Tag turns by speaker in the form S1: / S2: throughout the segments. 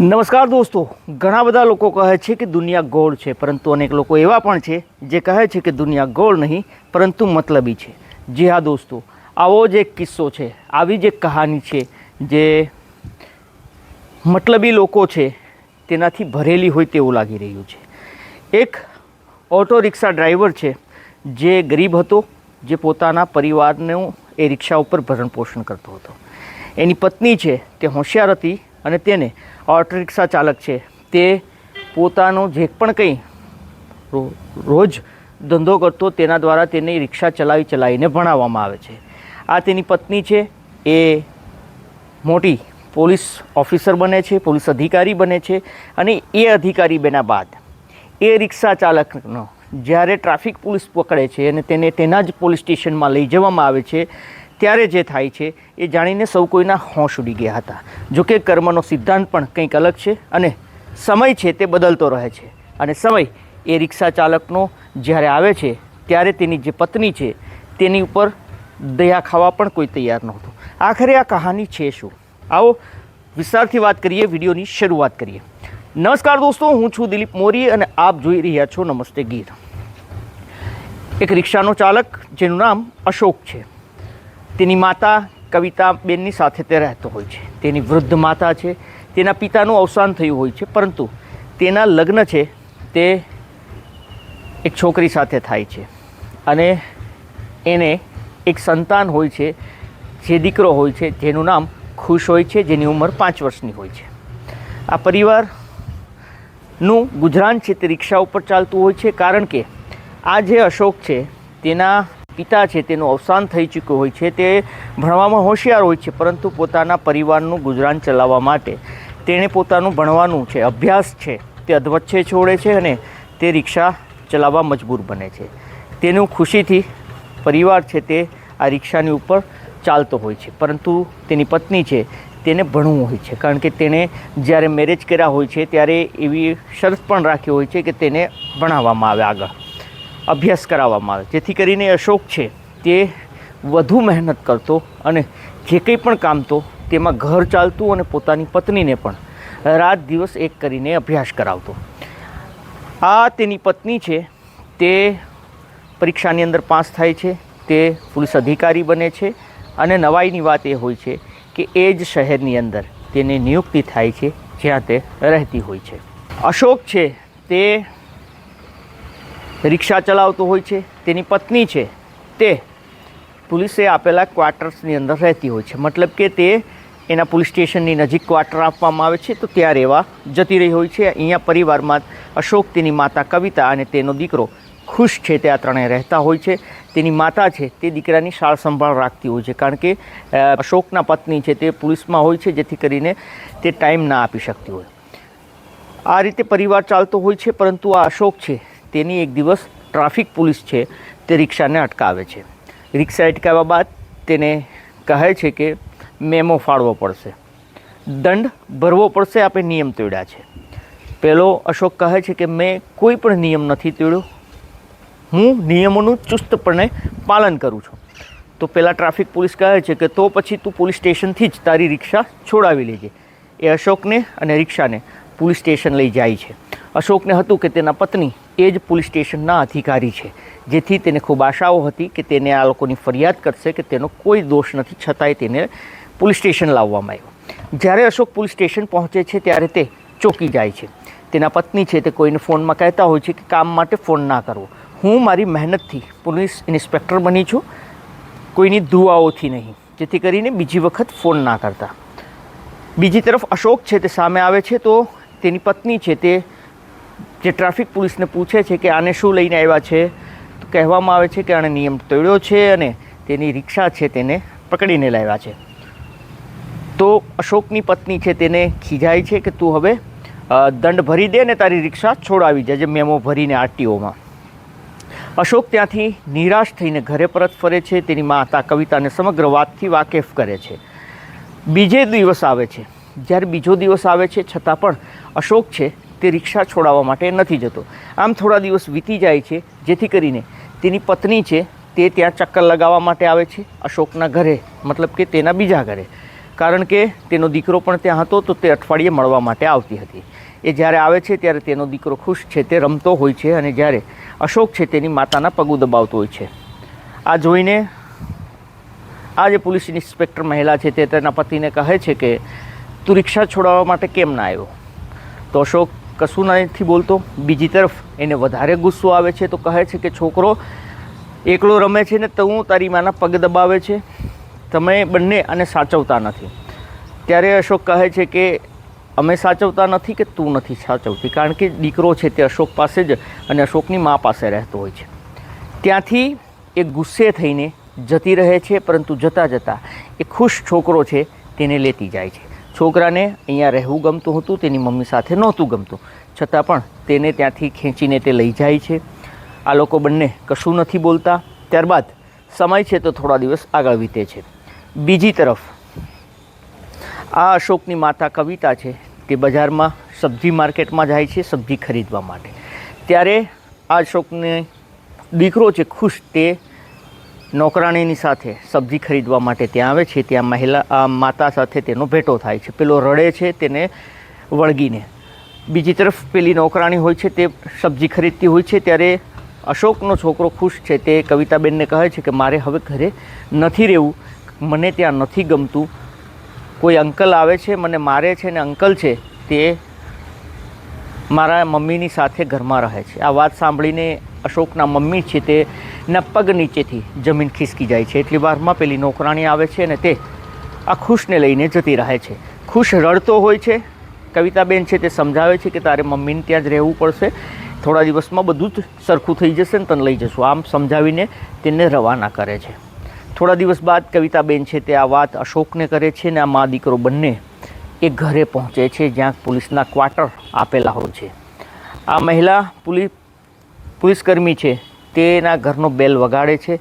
S1: નમસ્કાર દોસ્તો. ઘણા બધા લોકો કહે છે કે દુનિયા ગોળ છે, પરંતુ અનેક લોકો એવા પણ છે જે કહે છે કે દુનિયા ગોળ નહીં, પરંતુ મતલબી છે. જી હા દોસ્તો, આવો જ એક કિસ્સો છે, આવી જ એક કહાની છે જે મતલબી લોકો છે તેનાથી ભરેલી હોય તેવું લાગી રહ્યું છે. એક ઓટો રિક્ષા ડ્રાઈવર છે જે ગરીબ હતો, જે પોતાના પરિવારનું એ રિક્ષા ઉપર ભરણ પોષણ કરતો હતો. એની પત્ની છે, તે હોશિયાર હતી અને તેને ઓટો રિક્ષા ચાલક છે. તે પોતાનો જે પણ કંઈ રોજ ધંધો કરતો તેના દ્વારા તેને રિક્ષા ચલાવી ચલાવીને ભણાવવામાં આવે છે. આ તેની પત્ની છે. એ મોટી પોલીસ ઓફિસર બને છે, પોલીસ અધિકારી બને છે અને એ અધિકારી બન્યા બાદ એ રિક્ષા ચાલકનો જ્યારે ટ્રાફિક પોલીસ પકડે છે અને તેને તેના જ પોલીસ સ્ટેશનમાં લઈ જવામાં આવે છે ત્યારે જે થાય છે એ જાણીને સૌ કોઈના હોશ ઉડી ગયા હતા. જોકે કર્મનો સિદ્ધાંત પણ કંઈક અલગ છે અને સમય છે તે બદલતો રહે છે. અને સમય એ રિક્ષા ચાલકનો જ્યારે આવે છે, ત્યારે તેની જે પત્ની છે, તેની ઉપર દયા ખાવા પણ કોઈ તૈયાર નહોતું. આખરે આ કહાની છે શું? આવો વિસ્તારથી વાત કરીએ, વિડીયોની શરૂઆત કરીએ. નમસ્કાર દોસ્તો, હું છું દિલીપ મોરી અને આપ જોઈ રહ્યા છો નમસ્તે ગીત. એક રિક્ષાનો ચાલક, જેનું નામ અશોક છે. તેની માતા કવિતા બેનની સાથે તે રહેતો હોય છે. તેની વૃદ્ધ માતા છે. તેના પિતાનું અવસાન થયું હોય છે, પરંતુ તેના લગ્ન છે તે એક છોકરી સાથે થાય છે અને એને એક સંતાન હોય છે, જે દીકરો હોય છે, જેનું નામ ખુશ હોય છે, જેની ઉંમર પાંચ વર્ષની હોય છે. આ પરિવારનું ગુજરાન છે તે રિક્ષા ઉપર ચાલતું હોય છે, કારણ કે આ જે અશોક છે તેના પિતા છે તેનું અવસાન થઈ ચૂક્યું હોય છે, તે ભણવામાં હોશિયાર હોય છે, પરંતુ પોતાના પરિવારનું ગુજરાન ચલાવવા માટે તેણે પોતાનું ભણવાનું છે, અભ્યાસ છે, તે અધવચ્ચે છોડે છે અને તે રિક્ષા ચલાવવા મજબૂર બને છે. તેનું ખુશીથી પરિવાર છે તે આ રિક્ષાની ઉપર ચાલતો હોય છે, પરંતુ તેની પત્ની છે તેને ભણવું હોય છે, કારણ કે તેણે જ્યારે મેરેજ કર્યા હોય છે, ત્યારે એવી શરત પણ રાખી હોય છે કે તેને ભણાવવામાં આવે આગળ. અભ્યાસ કરાવવામાં આવે. જેથી કરીને અશોક છે, તે વધુ મહેનત કરતો અને જે કંઈ પણ કામ તો તેમાં ઘર ચાલતું અને પોતાની પત્નીને પણ રાત દિવસ એક કરીને અભ્યાસ કરાવતો. આ તેની પત્ની છે, તે પરીક્ષાની અંદર પાસ થાય છે, તે પોલીસ અધિકારી બને છે અને નવાઈની વાત એ હોય છે કે એ જ શહેરની અંદર તેને નિયુક્તિ થાય છે, જ્યાં તે રહેતી હોય છે. અશોક છે, તે રિક્ષા ચલાવતો હોય છે, તેની પત્ની છે, તે પોલીસે આપેલા ક્વાર્ટર્સની અંદર રહેતી હોય છે. મતલબ કે તે એના પોલીસ સ્ટેશનની નજીક ક્વાર્ટર આપવામાં આવે છે, તો ત્યાં રહેવા જતી રહી હોય છે. અહીંયા પરિવારમાં અશોક, તેની માતા કવિતા અને તેનો દીકરો ખુશ છે, તે આ ત્રણેય રહેતા હોય છે. તેની માતા છે, તે દીકરાની સાર સંભાળ રાખતી હોય છે, કારણ કે અશોકના પત્ની છે, તે પોલીસમાં હોય છે, જેથી કરીને તે ટાઈમ ના આપી શકતી હોય. આ રીતે પરિવાર ચાલતો હોય છે, પરંતુ આ અશોક છે તેની એક દિવસ ટ્રાફિક પોલીસ છે તે રિક્ષાને અટકાવે છે. રિક્ષા અટકાવ્યા બાદ તેને કહે છે કે મેમો ફાળવો પડશે. દંડ ભરવો પડશે, આપણે નિયમ તોડ્યા છે. પેલો અશોક કહે છે કે મેં કોઈ પણ નિયમ નથી તોડ્યો. હું નિયમોનું ચુસ્તપણે પાલન કરું છું. તો પેલા ટ્રાફિક પોલીસ કહે છે કે તો પછી તું પોલીસ સ્ટેશનથી જ તારી રિક્ષા છોડાવી લેજે. એ અશોકને અને રિક્ષાને પોલીસ સ્ટેશન લઈ જાય છે. અશોકને હતું કે તેના પત્ની એ જ પોલીસ સ્ટેશનના અધિકારી છે. જેથી તેને ખૂબ આશાઓ હતી કે તેને આ લોકોની ફરિયાદ કરશે કે તેનો કોઈ દોષ નથી, છતાંય તેને પોલીસ સ્ટેશન લાવવામાં આવ્યો. જ્યારે અશોક પોલીસ સ્ટેશન પહોંચે છે ત્યારે તે ચોકી જાય છે. તેના પત્ની છે તે કોઈને ફોનમાં કહેતા હોય છે કે કામ માટે ફોન ના કરવો હું મારી મહેનતથી પોલીસ ઇન્સ્પેક્ટર બની છું, કોઈની દુઆઓથી નહીં, જેથી કરીને બીજી વખત ફોન ના કરતા. બીજી તરફ અશોક છે તે સામે આવે છે તો તેની પત્ની છે તે જે ટ્રાફિક પોલીસને પૂછે છે કે આને શું લઈને આવ્યા છે, તો કહેવામાં આવે છે કે આણે નિયમ તોડ્યો છે અને તેની રિક્ષા છે તેને પકડીને લાવ્યા છે. તો અશોકની પત્ની છે તેને ખીજાય છે કે તું હવે દંડ ભરી દે ને તારી રિક્ષા છોડાવી જાય, જે મેમો ભરીને આરટીઓમાં. અશોક ત્યાંથી નિરાશ થઈને ઘરે પરત ફરે છે, તેની માતા કવિતાને સમગ્ર વાતથી વાકેફ કરે છે. બીજે દિવસ આવે છે. જ્યારે બીજો દિવસ આવે છે, છતાં પણ અશોક છે તે રિક્ષા છોડાવવા માટે નથી જતો. આમ થોડા દિવસ વીતી જાય છે, જેથી કરીને તેની પત્ની છે તે ત્યાં ચક્કર લગાવવા માટે આવે છે, અશોકના ઘરે, મતલબ કે તેના બીજા ઘરે. કારણ કે તેનો દીકરો પણ ત્યાં હતો તો તે અઠવાડિયે મળવા માટે આવતી હતી. એ જ્યારે આવે છે ત્યારે તેનો દીકરો ખુશ છે, તે રમતો હોય છે અને જ્યારે અશોક છે તેની માતાના પગું દબાવતો હોય છે. આ જોઈને આ જે પોલીસ ઇન્સ્પેક્ટર મહિલા છે તે તેના પતિને કહે છે કે, તું રિક્ષા છોડાવવા માટે કેમ ના આવ્યો? તો અશોક કશું નથી બોલતો. બીજી તરફ એને વધારે ગુસ્સો આવે છે તો કહે છે કે, છોકરો, એકલો રમે છે ને તો તારી માના પગ દબાવે છે? તમે બંને આને સાચવતા નથી. ત્યારે અશોક કહે છે કે, અમે સાચવતા નથી કે તું નથી સાચવતી? કારણ કે દીકરો છે તે અશોક પાસે જ અને અશોકની મા પાસે રહેતો હોય છે. ત્યાંથી એ ગુસ્સે થઈને જતી રહે છે, પરંતુ જતાં જતાં એ ખુશ છોકરો છે તેને લેતી જાય છે. છોકરાને અહીંયા રહેવું ગમતું હતું, તેની મમ્મી સાથે નહોતું ગમતું. છતાં પણ તેને ત્યાંથી ખેંચીને તે લઈ જાય છે. આ લોકો બંને કશું નથી બોલતા. ત્યારબાદ સમય છે તો થોડા દિવસ આગળ વીતે છે. બીજી તરફ, આ અશોકની માતા કવિતા છે, તે બજારમાં સબ્જી માર્કેટમાં જાય છે સબ્જી ખરીદવા માટે. ત્યારે આ અશોકને દીકરો છે ખુશ તે નોકરાણીની સાથે સબ્જી ખરીદવા માટે ત્યાં આવે છે. ત્યાં મહિલા માતા સાથે તેનો ભેટો થાય છે. પેલો રડે છે, તેને વળગીને. બીજી તરફ પેલી નોકરાણી હોય છે, તે સબ્જી ખરીદતી હોય છે, ત્યારે અશોકનો છોકરો ખુશ છે. તે કવિતાબેનને કહે છે કે, મારે હવે ઘરે નથી રહેવું. મને ત્યાં નથી ગમતું. કોઈ અંકલ આવે છે, મને મારે છે ને અંકલ છે, તે મારા મમ્મીની સાથે ઘરમાં રહે છે. આ વાત સાંભળીને અશોકના મમ્મી છે તે ના પગ નીચેથી જમીન ખિસકી જાય છે. એટલી વારમાં પેલી નોકરાણી આવે છે અને તે આ ખુશને લઈને જતી રહે છે. ખુશ રડતો હોય છે. કવિતાબેન છે તે સમજાવે છે કે તારે મમ્મીને ત્યાં જ રહેવું પડશે. થોડા દિવસમાં બધું જ સરખું થઈ જશે ને તને લઈ જશું. આમ સમજાવીને તેને રવાના કરે છે. થોડા દિવસ બાદ કવિતાબેન છે તે આ વાત અશોકને કરે છે ને આ મા દીકરો બંને એ ઘરે પહોંચે છે જ્યાં પોલીસના ક્વાર્ટર આપેલા હોય છે. આ મહિલા પોલીસ પોલીસકર્મી છે, તેના ઘરનો બેલ વગાડે છે.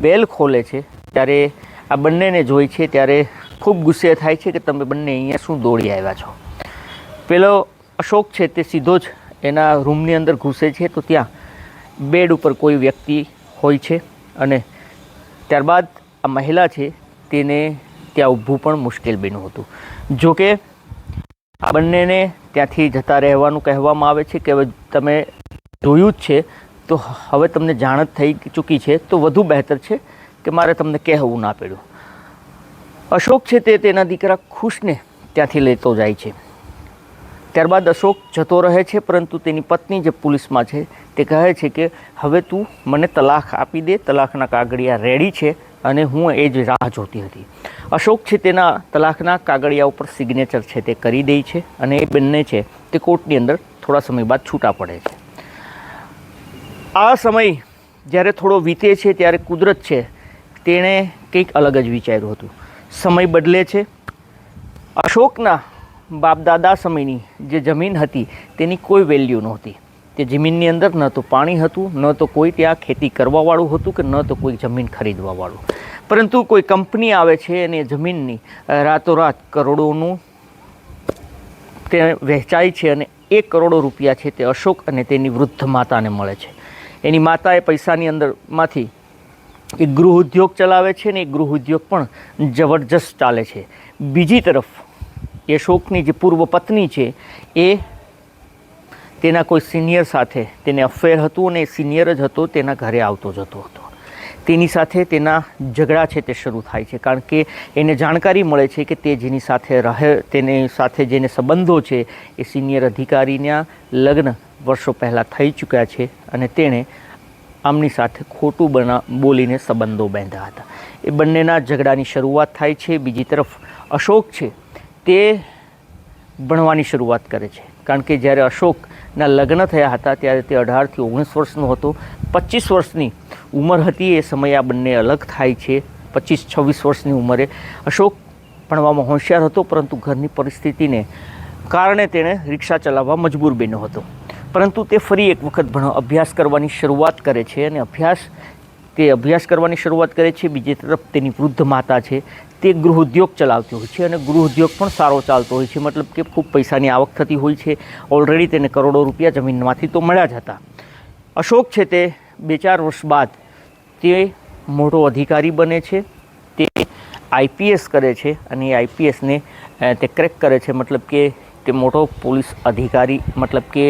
S1: બેલ ખોલે છે, ત્યારે આ બંનેને જોઈ છે, ત્યારે ખૂબ ગુસ્સે થાય છે કે તમે બંને અહીંયા શું દોડી આવ્યા છો. પેલો અશોક છે, તે સીધો જ એના રૂમની અંદર ઘૂસે છે, તો ત્યાં બેડ ઉપર કોઈ વ્યક્તિ હોય છે અને ત્યારબાદ આ મહિલા છે, તેને ત્યાં ઊભું પણ મુશ્કેલ બન્યું હતું. જોકે આ બંનેને ત્યાંથી જતા રહેવાનું કહેવામાં આવે છે કે તમે જોયું જ છે. તો હવે તમને જાણ જ થઈ ચૂકી છે. તો વધુ બહેતર છે કે મારે તમને કહેવું ના પડ્યું અશોક છે તે તેના દીકરા ખુશને ત્યાંથી લેતો જાય છે. ત્યારબાદ અશોક જતો રહે છે, પરંતુ તેની પત્ની જે પોલીસમાં છે તે કહે છે કે, હવે તું મને તલાક આપી દે, તલાકના કાગળિયા રેડી છે અને હું એ જ રાહ જોતી હતી. અશોક છે તેના તલાકના કાગળિયા ઉપર સિગ્નેચર છે તે કરી દે છે અને એ બંને છે તે કોર્ટની અંદર થોડા સમય બાદ છૂટા પડે છે. આ સમય જ્યારે થોડો વીતે છે, ત્યારે કુદરત છે, તેણે કંઈક અલગ જ વિચાર્યું હતું. સમય બદલે છે. અશોકના બાપદાદા સમયની જે જમીન હતી, તેની કોઈ વેલ્યુ નહોતી. તે જમીનની અંદર ન તો પાણી હતું, ન તો કોઈ ત્યાં ખેતી કરવાવાળું હતું કે ન તો કોઈ જમીન ખરીદવાવાળું. પરંતુ કોઈ કંપની આવે છે અને જમીનની રાતોરાત કરોડોનું તે વહેંચાય છે અને એક કરોડો રૂપિયા છે તે અશોક અને તેની વૃદ્ધ માતાને મળે છે. એની માતાએ પૈસાની અંદરમાંથી એ ગૃહ ઉદ્યોગ ચલાવે છે ને એ ગૃહ ઉદ્યોગ પણ જબરજસ્ત ચાલે છે. બીજી તરફ એ અશોકની જે પૂર્વ પત્ની છે, એ તેના કોઈ સિનિયર સાથે, તેને અફેર હતું અને એ સિનિયર જ હતો, તેના ઘરે આવતો જતો હતો. તેની સાથે તેના ઝઘડા છે તે શરૂ થાય છે, કારણ કે એને જાણકારી મળે છે કે તે જેની સાથે રહે, તેની સાથે જેને સંબંધો છે, એ સિનિયર અધિકારીના લગ્ન વર્ષો પહેલાં થઈ ચૂક્યા છે અને તેણે આમની સાથે ખોટું બના બોલીને સંબંધો બાંધ્યા હતા. એ બંનેના ઝઘડાની શરૂઆત થાય છે, બીજી તરફ અશોક છે, તે ભણવાની શરૂઆત કરે છે. કારણ કે જ્યારે અશોકના લગ્ન થયા હતા, ત્યારે તે અઢારથી ઓગણીસ વર્ષનો હતો. પચીસ વર્ષની ઉંમર હતી, એ સમયે આ બંને અલગ થાય છે. પચીસ, છવ્વીસ વર્ષની ઉંમરે અશોક ભણવામાં હોશિયાર હતો, પરંતુ ઘરની પરિસ્થિતિને કારણે તેણે રિક્ષા ચલાવવા મજબૂર બન્યો હતો. પરંતુ તે ફરી એક વખત ભણો. અભ્યાસ કરવાની શરૂઆત કરે છે અને અભ્યાસ, તે અભ્યાસ કરવાની શરૂઆત કરે છે. બીજી તરફ તેની વૃદ્ધ માતા છે. તે ગૃહ ઉદ્યોગ ચલાવતી હોય છે અને ગૃહ ઉદ્યોગ પણ સારો ચાલતો હોય છે. મતલબ કે ખૂબ પૈસાની આવક થતી હોય છે. ઓલરેડી તેને કરોડો રૂપિયા જમીનમાંથી તો મળ્યા જ હતા. અશોક છે તે બે ચાર વર્ષ બાદ તે મોટો અધિકારી બને છે. તે આઈપીએસ કરે છે અને એ આઈપીએસને તે ક્રેક કરે છે. મતલબ કે તે મોટો પોલીસ અધિકારી, મતલબ કે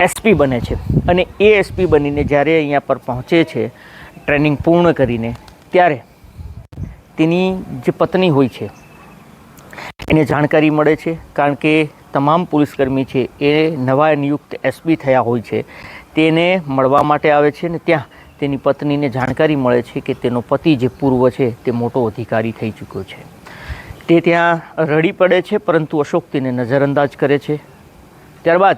S1: એસપી બને છે. અને એ એસપી બનીને જ્યારે અહીંયા પર પહોંચે છે, ટ્રેનિંગ પૂર્ણ કરીને, ત્યારે તેની જે પત્ની હોય છે, એને જાણકારી મળે છે, કારણ કે તમામ પોલીસકર્મી છે, એ નવા નિયુક્ત એસપી થયા હોય છે, તેને મળવા માટે આવે છે ને ત્યાં તેની પત્નીને જાણકારી મળે છે કે તેનો પતિ જે પૂર્વ છે, તે મોટો અધિકારી થઈ ચૂક્યો છે. તે ત્યાં રડી પડે છે, પરંતુ અશોક તેને નજરઅંદાજ કરે છે. ત્યારબાદ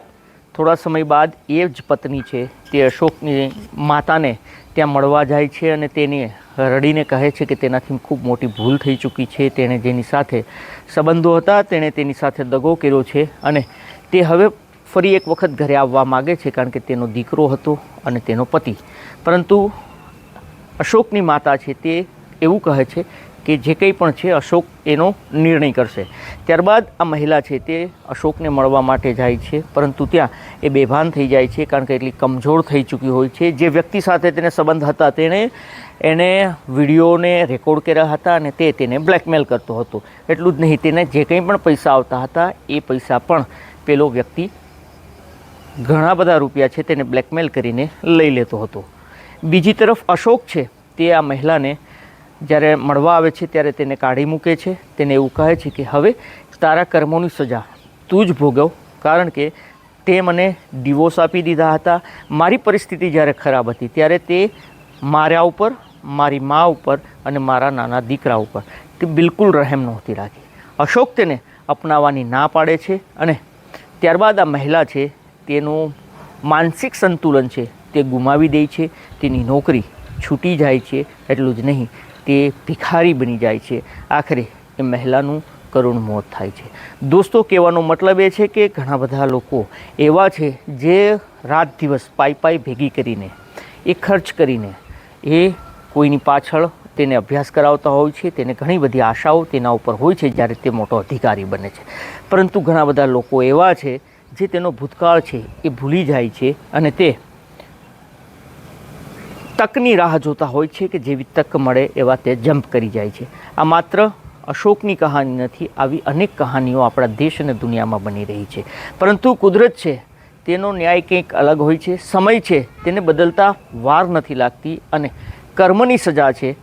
S1: થોડા સમય બાદ એ જ પત્ની છે, તે અશોકની માતાને ત્યાં મળવા જાય છે અને તેને રડીને કહે છે કે તેનાથી ખૂબ મોટી ભૂલ થઈ ચૂકી છે. તેણે જેની સાથે સંબંધો હતા, તેણે તેની સાથે દગો કર્યો છે અને તે હવે ફરી એક વખત ઘરે આવવા માગે છે કારણ કે તેનો દીકરો હતો અને તેનો પતિ. પરંતુ અશોકની માતા છે તે એવું કહે છે કે જે કંઈ પણ છે અશોક એનો નિર્ણય કરશે. ત્યારબાદ આ મહિલા છે તે અશોકને મળવા માટે જાય છે, પરંતુ ત્યાં એ બેભાન થઈ જાય છે કારણ કે એટલી કમજોર થઈ ચૂકી હોય છે. જે વ્યક્તિ સાથે તેને સંબંધ હતા તેણે એને વિડીયોને રેકોર્ડ કર્યા હતા અને તે તેને બ્લેકમેલ કરતો હતો. એટલું જ નહીં, તેને જે કંઈ પણ પૈસા આવતા હતા એ પૈસા પણ પેલો વ્યક્તિ ઘણા બધા રૂપિયા છે તેને બ્લેકમેલ કરીને લઈ લેતો હતો. બીજી તરફ અશોક છે તે આ મહિલાને જ્યારે મળવા આવે છે ત્યારે તેને કાઢી મૂકે છે. તેને એવું કહે છે કે હવે તારા કર્મોની સજા તું જ ભોગવ, કારણ કે તે મને ડિવોર્સ આપી દીધા હતા. મારી પરિસ્થિતિ જ્યારે ખરાબ હતી, ત્યારે તે મારા ઉપર, મારી મા ઉપર અને મારા નાના દીકરા ઉપર તે બિલકુલ રહેમ નહોતી રાખી. અશોક તેને અપનાવવાની ના પાડે છે અને ત્યારબાદ આ મહિલા છે, તેનું માનસિક સંતુલન છે, તે ગુમાવી દે છે, તેની નોકરી છૂટી જાય છે, એટલું જ નહીં. તે ભિખારી બની જાય છે. આખરે એ મહિલાનું કરુણ મોત થાય છે. દોસ્તો, કહેવાનો મતલબ એ છે કે ઘણા બધા લોકો એવા છે જે રાત દિવસ પાઈ પાઈ ભેગી કરીને, એ ખર્ચ કરીને, એ કોઈની પાછળ તેને અભ્યાસ કરાવતા હોય છે, તેને ઘણી બધી આશાઓ તેના ઉપર હોય છે જ્યારે તે મોટો અધિકારી બને છે. પરંતુ ઘણા બધા લોકો એવા છે જે તેનો ભૂતકાળ છે એ ભૂલી જાય છે અને તે તકની રાહ જોતા હોય છે કે જેવી તક મળે એવા તે જમ્પ કરી જાય છે. આ માત્ર અશોકની કહાની નથી, આવી અનેક કહાનીઓ આપણા દેશ અને દુનિયામાં બની રહી છે. પરંતુ કુદરત છે, તેનો ન્યાય કંઈક અલગ હોય છે. સમય છે, તેને બદલતા વાર નથી લાગતી અને કર્મની સજા છે,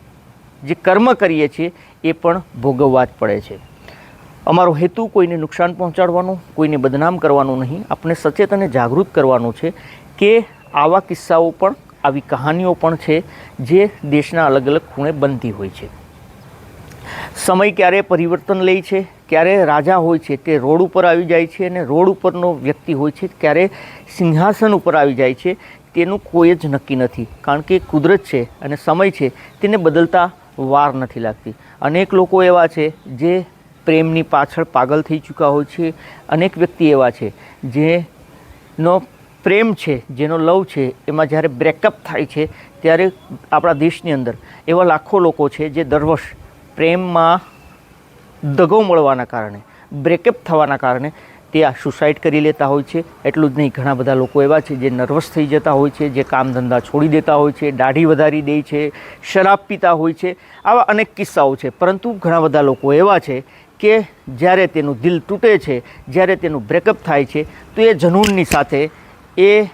S1: જે કર્મ કરીએ છીએ, એ પણ ભોગવવા જ પડે છે. અમારો હેતુ કોઈને નુકસાન પહોંચાડવાનો, કોઈને બદનામ કરવાનો નહીં. આપણે સચેત અને જાગૃત કરવાનું છે કે આવા કિસ્સાઓ પણ આવી કહાનીઓ પણ છે જે દેશના અલગ અલગ ખૂણે બનતી હોય છે. સમય ક્યારે પરિવર્તન લે છે, ક્યારે રાજા હોય છે તે રોડ ઉપર આવી જાય છે અને રોડ ઉપરનો વ્યક્તિ હોય છે ક્યારે સિંહાસન ઉપર આવી જાય છે તેનું કોઈ જ નક્કી નથી. કારણ કે કુદરત છે અને સમય છે તેને બદલતા વાર નથી લાગતી. અનેક લોકો એવા છે જે પ્રેમની પાછળ પાગલ થઈ ચૂક્યા હોય છે. અનેક વ્યક્તિ એવા છે જેનો પ્રેમ છે, જેનો લવ છે, એમાં જ્યારે બ્રેકઅપ થાય છે, ત્યારે આપણા દેશની અંદર એવા લાખો લોકો છે જે દર વર્ષ પ્રેમમાં દગો મળવાના કારણે બ્રેકઅપ થવાના કારણે તે આ સુસાઇડ કરી લેતા હોય છે. એટલું જ નહીં, ઘણા બધા લોકો એવા છે જે નર્વસ થઈ જતા હોય છે, જે કામ ધંધા છોડી દેતા હોય છે, દાઢી વધારી દે છે, શરાબ પીતા હોય છે, આવા અનેક કિસ્સાઓ છે. પરંતુ ઘણા બધા લોકો એવા છે કે જ્યારે તેનું દિલ તૂટે છે, જ્યારે તેનું બ્રેકઅપ થાય છે, તો એ જનૂનની સાથે એ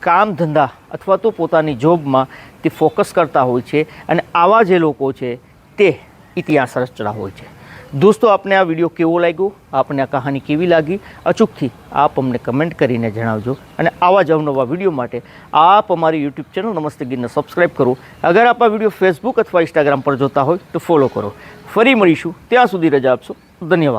S1: કામ ધંધા અથવા તો પોતાની જોબમાં તે ફોકસ કરતા હોય છે અને આવા જે લોકો છે તે ઇતિહાસ રચતા હોય છે. દોસ્તો, આપને આ વીડિયો કેવો લાગ્યો? આપને આ કહાની કેવી લાગી? અચૂકથી આપ અમને કમેન્ટ કરીને જણાવજો અને આવા જ અવનવા વીડિયો માટે આપ અમારી યુટ્યુબ ચેનલ નમસ્તે ગીરને સબસ્ક્રાઈબ કરો. અગર આપ આ વીડિયો ફેસબુક અથવા ઇન્સ્ટાગ્રામ પર જોતા હોય તો ફોલો કરો. ફરી મળીશું. ત્યાં સુધી રજા આપશો. ધન્યવાદ.